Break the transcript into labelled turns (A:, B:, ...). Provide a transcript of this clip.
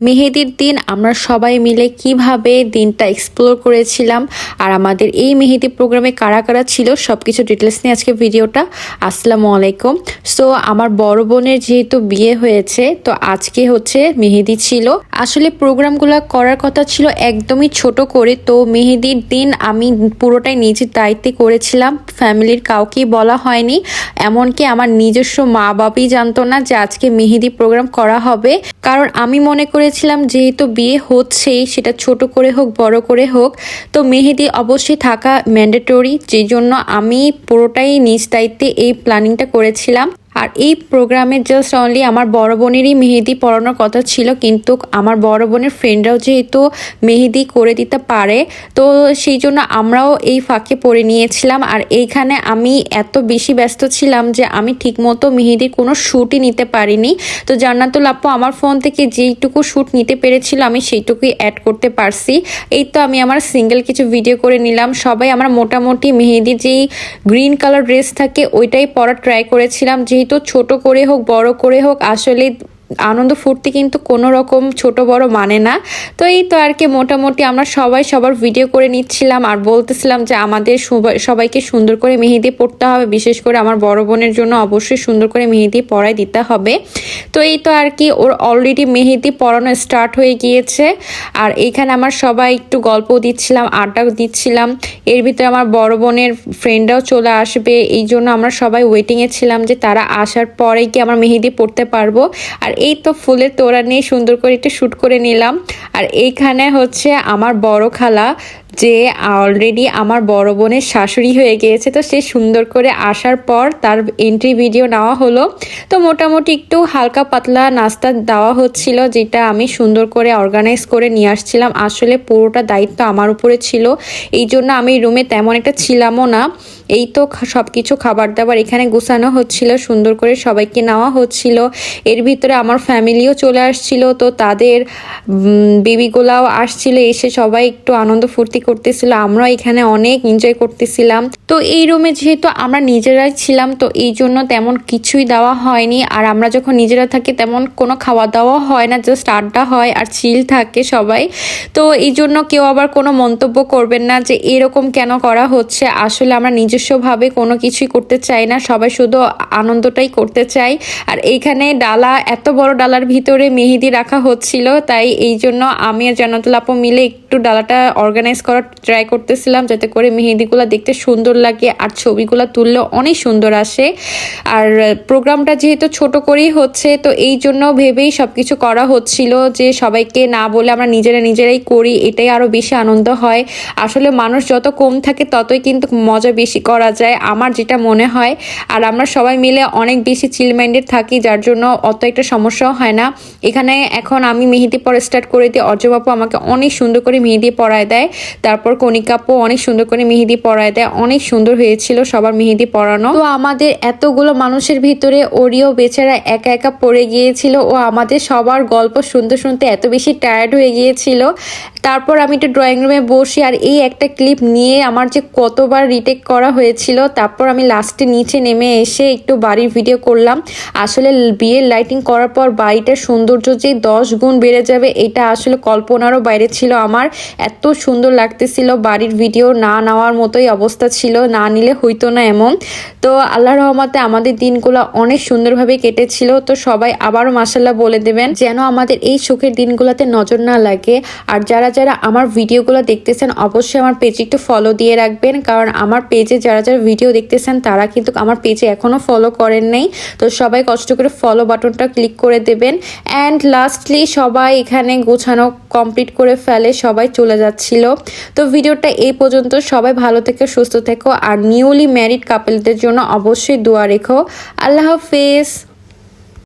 A: মেহেদির দিন আমরা সবাই মিলে কীভাবে দিনটা এক্সপ্লোর করেছিলাম আর আমাদের এই মেহেদি প্রোগ্রামে কারা কারা ছিল সব কিছু ডিটেলস নিয়ে আজকে ভিডিওটা আসসালামু আলাইকুম। সো আমার বড় বোনের যেহেতু বিয়ে হয়েছে, তো আজকে হচ্ছে মেহেদি ছিল। আসলে প্রোগ্রামগুলো করার কথা ছিল একদমই ছোট করে, তো মেহেদির দিন আমি পুরোটাই নিজের দায়িত্বে করেছিলাম। ফ্যামিলির কাউকেই বলা হয়নি। এমনকি আমার নিজস্ব মা বাবাই জানতো না যে আজকে মেহেদি প্রোগ্রাম করা হবে। কারণ আমি মনে করেছিলাম যেহেতু বিয়ে হচ্ছেই, সেটা ছোট করে হোক, বড় করে হোক, তো মেহেদি অবশ্যই থাকা ম্যান্ডেটরি যে জন্য আমি পুরোটাই নিজ দায়িত্বে এই প্ল্যানিংটা করেছিলাম। আর এই প্রোগ্রামে জাস্ট অনলি আমার বড় বোনেরই মেহেদি পড়ানোর কথা ছিল, কিন্তু আমার বড় বোনের ফ্রেন্ডরাও যেহেতু মেহেদি করে দিতে পারে, তো সেই জন্য আমরাও এই ফাঁকে পড়ে নিয়েছিলাম। আর এইখানে আমি এত বেশি ব্যস্ত ছিলাম যে আমি ঠিকমতো মেহেদির কোনো শ্যুটই নিতে পারিনি। তো জান্নাতুল আপু আমার ফোন থেকে যেইটুকু শ্যুট নিতে পেরেছিল, আমি সেইটুকুই অ্যাড করতে পারছি। এই তো আমি আমার সিঙ্গেল কিছু ভিডিও করে নিলাম। সবাই আমার মোটামুটি মেহেদির যেই গ্রিন কালার ড্রেস থাকে, ওইটাই পরা ট্রাই করেছিলাম। যেহেতু ছোট করে হোক বড় করে হোক আসলে আনন্দ ফুর্তি কিন্তু কোনো রকম ছোট বড় মানে না। তো এই তো আর কি, মোটামুটি আমরা সবাই সবার ভিডিও করে নিচ্ছিলাম আর বলতেছিলাম যে আমাদের সবাইকে সুন্দর করে মেহেদি পড়তে হবে। বিশেষ করে আমার বড় বোনের জন্য অবশ্যই সুন্দর করে মেহেদি পরাই দিতে হবে। তো এই তো আর কি, ওর অলরেডি মেহেদি পড়ানো স্টার্ট হয়ে গিয়েছে। আর এইখানে আমার সবাই একটু গল্প দিচ্ছিলাম আড্ডা দিচ্ছিলাম। এর ভিতরে আমার বড় বোনের ফ্রেন্ডরাও চলে আসবে। এই জন্য আমরা সবাই ওয়েটিংয়ে ছিলাম যে তারা আসার পরেই কি আমরা মেহেদি পড়তে পারব। আর এই তো ফুলের তোড়া নিয়ে সুন্দর করে একটু শ্যুট করে নিলাম। আর এইখানে হচ্ছে আমার বড় খালা, যে অলরেডি আমার বড় বোনের শাশুড়ি হয়ে গিয়েছে, তো সে সুন্দর করে আসার পর তার এন্ট্রি ভিডিও নেওয়া হলো। তো মোটামুটি একটু হালকা পাতলা নাস্তা দেওয়া হচ্ছিল, যেটা আমি সুন্দর করে অর্গানাইজ করে নিয়ে আসছিলাম। আসলে পুরোটা দায়িত্ব আমার উপরে ছিল। এই জন্য আমি রুমে তেমন একটা ছিলামও না। এই তো সব কিছু খাবার দাবার এখানে গুছানো হচ্ছিল, সুন্দর করে সবাইকে নেওয়া হচ্ছিল। এর ভিতরে আমার ফ্যামিলিও চলে আসছিল, তো তাদের বেবিগুলাও আসছিল, এসে সবাই একটু আনন্দ ফুর্তি করতেছিল। আমরা এখানে অনেক এনজয় করতেছিলাম। তো এই রুমে যেহেতু আমরা নিজেরাই ছিলাম, তো এই জন্য তেমন কিছুই দেওয়া হয়নি। আর আমরা যখন নিজেরা থাকি, তেমন কোনো খাওয়া দাওয়া হয় না, জাস্ট আড্ডা হয় আর চিল থাকে সবাই। তো এই জন্য কেউ আবার কোনো মন্তব্য করবেন না যে এরকম কেন করা হচ্ছে? আসলে আমরা নিজস্বভাবে কোনো কিছুই করতে চাই না, সবাই শুধু আনন্দটাই করতে চাই আর এইখানে ডালা, এত বড় ডালার ভিতরে মেহেদি রাখা হচ্ছিল, তাই এই জন্য আমি আর জানাতুল আপু মিলে একটু ডালাটা অর্গানাইজ করার ট্রাই করতেছিলাম, যাতে করে মেহেদিগুলো দেখতে সুন্দর লাগে আর ছবিগুলো তুললেও অনেক সুন্দর আসে। আর প্রোগ্রামটা যেহেতু ছোট করেই হচ্ছে, তো এই জন্য ভেবেই সব কিছু করা হচ্ছিল যে সবাইকে না বলে আমরা নিজেরা নিজেরাই করি, এটাই আরও বেশি আনন্দ হয়। আসলে মানুষ যত কম থাকে ততই কিন্তু মজা বেশি করা যায়, আমার যেটা মনে হয়। আর আমরা সবাই মিলে অনেক বেশি চিল মাইন্ডেড থাকি, যার জন্য অত একটা সমস্যাও হয় না। এখানে এখন আমি মেহেদি পড়া স্টার্ট করে দিই। অর্জবাপু আমাকে অনেক সুন্দর করে মেহেদি পরায় দেয়। তারপর কণিকাপু অনেক সুন্দর করে মেহেদি পরায় দেয়। অনেক সুন্দর হয়েছিল সবার মেহেদি পরানো। তো আমাদের এতগুলো মানুষের ভিতরে ওরিও বেচারা একা একা পড়ে গিয়েছিল। ও আমাদের সবার গল্প শুনতে শুনতে এত বেশি টায়ার্ড হয়ে গিয়েছিল। তারপর আমি একটু ড্রয়িং রুমে বসি আর এই একটা ক্লিপ নিয়ে আমার যে কতবার রিটেক করা হয়েছিল। তারপর আমি লাস্টে নিচে নেমে এসে একটু বাড়ির ভিডিও করলাম। আসলে বিয়ের লাইটিং করার পর বাড়িটার সৌন্দর্য যে দশ গুণ বেড়ে যাবে, এটা আসলে কল্পনারও বাইরে ছিল আমার। এত সুন্দর লাগতেছিল বাড়ির ভিডিও না নেওয়ার মতোই অবস্থা ছিল, না নিলে হইতো না এমন। তো আল্লাহ রহমতে আমাদের দিনগুলো অনেক সুন্দরভাবে কেটেছিল। তো সবাই আবারও মাসাল্লাহ বলে দেবেন, যেন আমাদের এই সুখের দিনগুলোতে নজর না লাগে। আর যারা যারা আমার ভিডিওগুলো দেখতেছেন, অবশ্যই আমার পেজে একটু ফলো দিয়ে রাখবেন, কারণ আমার পেজে যারা যারা ভিডিও দেখতেছেন, তারা কিন্তু আমার পেজে এখনও ফলো করেন নাই। তো সবাই কষ্ট করে ফলো বাটনটা ক্লিক করে দেবেন। অ্যান্ড লাস্টলি সবাই এখানে গোছানো কমপ্লিট করে ফেলে সবাই চলে যাচ্ছিল। তো ভিডিওটা এই পর্যন্ত সবাই ভালো থেকে, সুস্থ থেকো। আর নিউলি ম্যারিড কাপেলদের জন্য অবশ্যই দোয়া রেখো। আল্লাহ হাফেজ।